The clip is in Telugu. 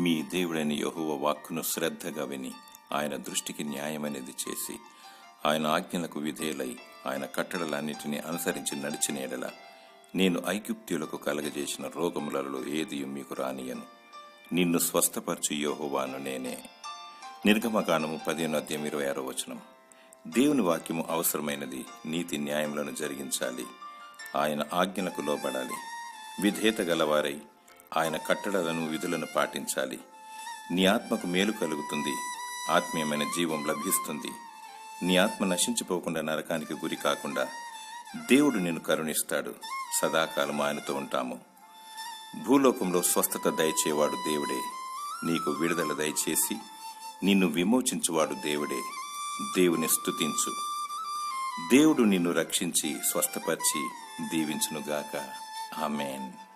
మీ దేవుడైన యెహోవా వాక్కును శ్రద్ధగా విని ఆయన దృష్టికి న్యాయమైనది చేసి ఆయన ఆజ్ఞలకు విధేయులై ఆయన కట్టడలన్నిటినీ అనుసరించి నడిచిన ఎడల నేను ఐగుప్త్యులకు కలగజేసిన రోగములలో ఏది మీకు రానియను నిన్ను స్వస్థపరచు యెహోవాను నేనే. నిర్గమగానము పదిహేను అధ్యాయం ఇరవై ఆరో వచనం. దేవుని వాక్యము అవసరమైనది నీతి న్యాయములను జరిగించాలి. ఆయన ఆజ్ఞలకు లోబడాలి. విధేత గలవారై ఆయన కట్టడలను విధులను పాటించాలి. నీ ఆత్మకు మేలు కలుగుతుంది. ఆత్మీయమైన జీవం లభిస్తుంది. నీ ఆత్మ నశించిపోకుండా నరకానికి గురి కాకుండా దేవుడు నిన్ను కరుణిస్తాడు. సదాకాలం ఆయనతో ఉంటాము. భూలోకంలో స్వస్థత దయచేవాడు దేవుడే. నీకు విడుదల దయచేసి నిన్ను విమోచించువాడు దేవుడే. దేవుని స్తుతించు. దేవుడు నిన్ను రక్షించి స్వస్థపరిచి దీవించునుగాక. ఆమెన్.